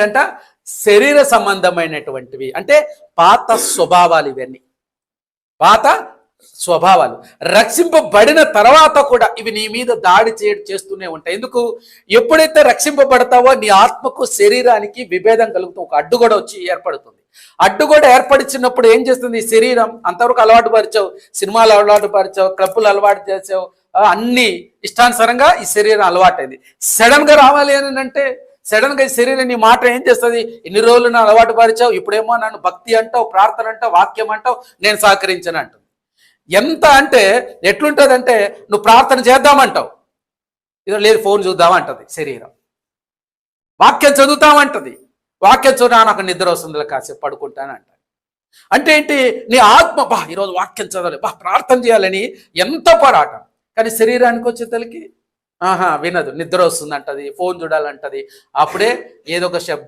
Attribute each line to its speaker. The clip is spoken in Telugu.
Speaker 1: అంట? శరీర సంబంధమైనటువంటివి. అంటే పాత స్వభావాలు ఇవన్నీ. పాత స్వభావాలు. రక్షింపబడిన తర్వాత కూడా ఇవి నీ మీద దాడి చే చేస్తూనే ఉంటాయి. ఎందుకు? ఎప్పుడైతే రక్షింపబడతావో నీ ఆత్మకు శరీరానికి విభేదం కలుగుతూ ఒక అడ్డుగోడ వచ్చి ఏర్పడుతుంది. అడ్డుగోడ ఏర్పడిచినప్పుడు ఏం చేస్తుంది? శరీరం అంతవరకు అలవాటు పరిచావు. సినిమాలు అలవాటు పరిచావు. క్లబ్బులు అలవాటు చేసావు. అన్ని ఇష్టానుసారంగా ఈ శరీరం అలవాటైంది. సడన్గా రావాలి అని అంటే సడన్గా ఈ శరీరం నీ మాట ఏం చేస్తుంది? ఇన్ని రోజులు నన్ను అలవాటు పరిచావు ఇప్పుడేమో నన్ను భక్తి అంటావు ప్రార్థన అంటావు వాక్యం అంటావు నేను సహకరించను అంటుంది ఎంత అంటే ఎట్లుంటదంటే నువ్వు ప్రార్థన చేద్దామంటావు. ఇదో లేదు ఫోన్ చూద్దామంటది శరీరం. వాక్యం చదువుతామంటది. వాక్యం చూడా నాకు నిద్ర వస్తుంది కాసేపు పడుకుంటాను అంట అంటే ఏంటి? నీ ఆత్మ బా ఈరోజు వాక్యం చదవాలి బా ప్రార్థన చేయాలని ఎంత పోరాటం. కానీ శరీరానికి వచ్చే తలకి ఆహా వినదు. నిద్ర వస్తుంది అంటది ఫోన్ చూడాలంటది. అప్పుడే ఏదో ఒక శబ్దం